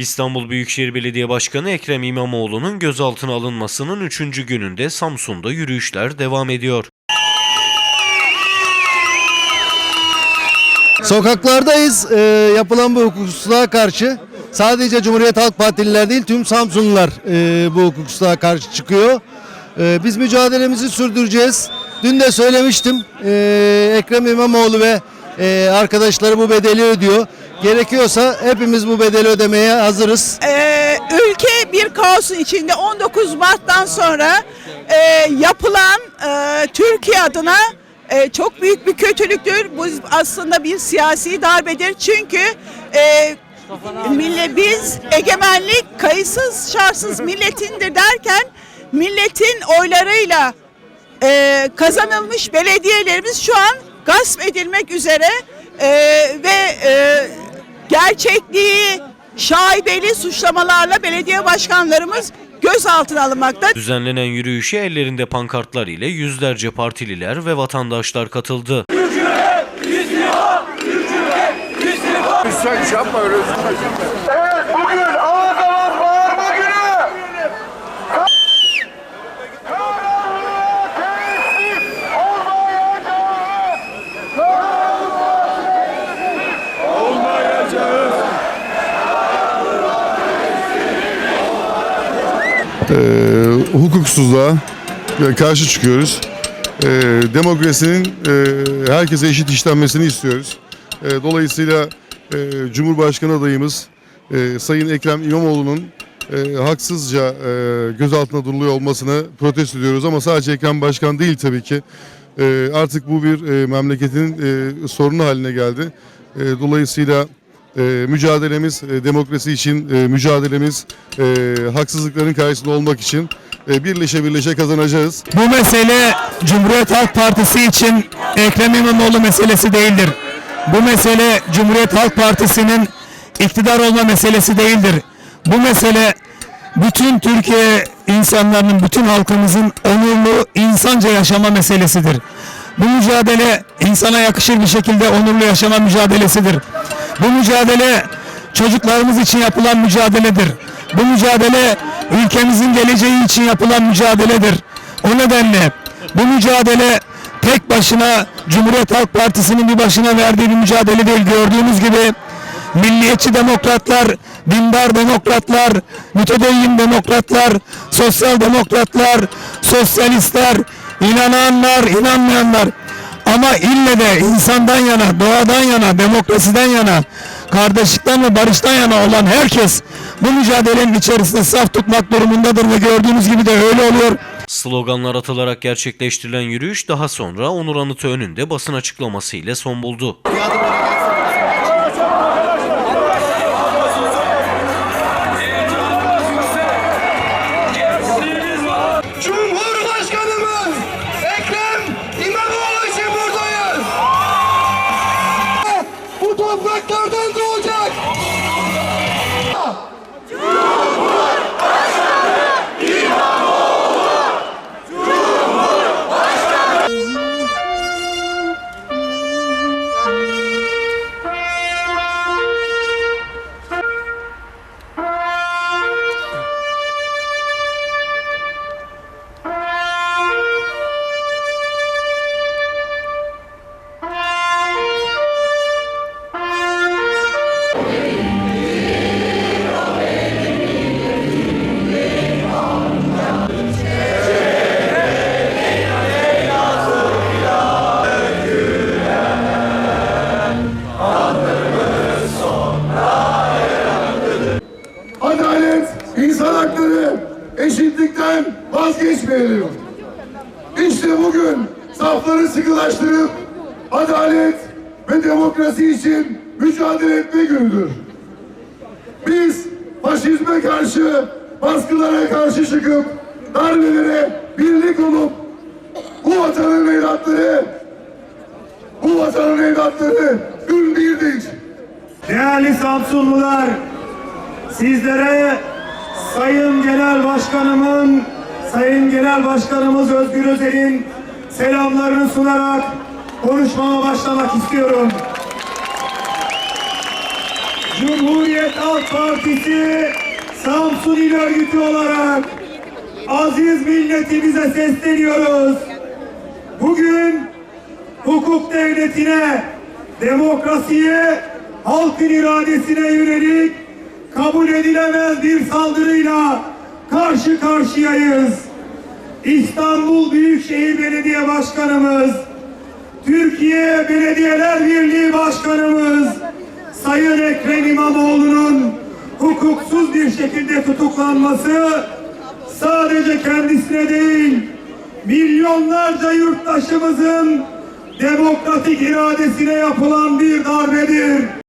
İstanbul Büyükşehir Belediye Başkanı Ekrem İmamoğlu'nun gözaltına alınmasının 3. gününde Samsun'da yürüyüşler devam ediyor. Sokaklardayız. Ee, yapılan bu hukuksuzluğa karşı sadece Cumhuriyet Halk Partililer değil tüm Samsunlular e, bu hukuksuzluğa karşı çıkıyor. Ee, biz mücadelemizi sürdüreceğiz. Dün de söylemiştim. Ee, Ekrem İmamoğlu ve e, arkadaşları bu bedeli ödüyor. Gerekiyorsa hepimiz bu bedeli ödemeye hazırız. Ee, ülke bir kaosun içinde 19 Mart'tan sonra e, yapılan e, Türkiye adına e, çok büyük bir kötülüktür. Bu aslında bir siyasi darbedir. Çünkü e, millet biz egemenlik kayıtsız şartsız milletindir derken milletin oylarıyla e, kazanılmış belediyelerimiz şu an gasp edilmek üzere e, ve e, gerçekliği şaibeli suçlamalarla belediye başkanlarımız gözaltına alınmakta. Düzenlenen yürüyüşe ellerinde pankartlar ile yüzlerce partililer ve vatandaşlar katıldı. Lütfen hiç yapma öyle. Evet bugün ağız Ee, hukuksuzluğa e, karşı çıkıyoruz. Ee, demokrasinin e, herkese eşit işlenmesini istiyoruz. Ee, dolayısıyla e, Cumhurbaşkanı adayımız e, Sayın Ekrem İmamoğlu'nun e, haksızca e, gözaltına duruluyor olmasını protesto ediyoruz. Ama sadece Ekrem Başkan değil tabii ki. E, artık bu bir e, memleketin e, sorunu haline geldi. E, dolayısıyla e, mücadelemiz e, demokrasi için e, mücadelemiz e, haksızlıkların karşısında olmak için e, birleşe birleşe kazanacağız. Bu mesele Cumhuriyet Halk Partisi için Ekrem İmamoğlu meselesi değildir. Bu mesele Cumhuriyet Halk Partisi'nin iktidar olma meselesi değildir. Bu mesele bütün Türkiye insanlarının, bütün halkımızın onurlu, insanca yaşama meselesidir. Bu mücadele insana yakışır bir şekilde onurlu yaşama mücadelesidir. Bu mücadele çocuklarımız için yapılan mücadeledir. Bu mücadele ülkemizin geleceği için yapılan mücadeledir. O nedenle bu mücadele tek başına Cumhuriyet Halk Partisi'nin bir başına verdiği bir mücadele değil. Gördüğünüz gibi milliyetçi demokratlar, dindar demokratlar, mütedeyyin demokratlar, sosyal demokratlar, sosyalistler, inananlar, inanmayanlar ama ille de insandan yana, doğadan yana, demokrasiden yana, kardeşlikten ve barıştan yana olan herkes bu mücadelenin içerisinde saf tutmak durumundadır ve gördüğünüz gibi de öyle oluyor. Sloganlar atılarak gerçekleştirilen yürüyüş daha sonra Onur Anıtı önünde basın açıklaması ile son buldu. İnsan hakları, eşitlikten vazgeçmeyelim. İşte bugün safları sıkılaştırıp adalet ve demokrasi için mücadele etme günüdür. Biz faşizme karşı, baskılara karşı çıkıp darbelere birlik olup bu vatanın evlatları, bu vatanın evlatları dün birdik. Değerli Samsunlular, sizlere Sayın Genel Başkanımın, Sayın Genel Başkanımız Özgür Özel'in selamlarını sunarak konuşmama başlamak istiyorum. Cumhuriyet Halk Partisi Samsun İl Örgütü olarak aziz milletimize sesleniyoruz. Bugün hukuk devletine, demokrasiye, halkın iradesine yönelik kabul edilemez bir saldırıyla karşı karşıyayız. İstanbul Büyükşehir Belediye Başkanımız, Türkiye Belediyeler Birliği Başkanımız Sayın Ekrem İmamoğlu'nun hukuksuz bir şekilde tutuklanması sadece kendisine değil milyonlarca yurttaşımızın demokratik iradesine yapılan bir darbedir.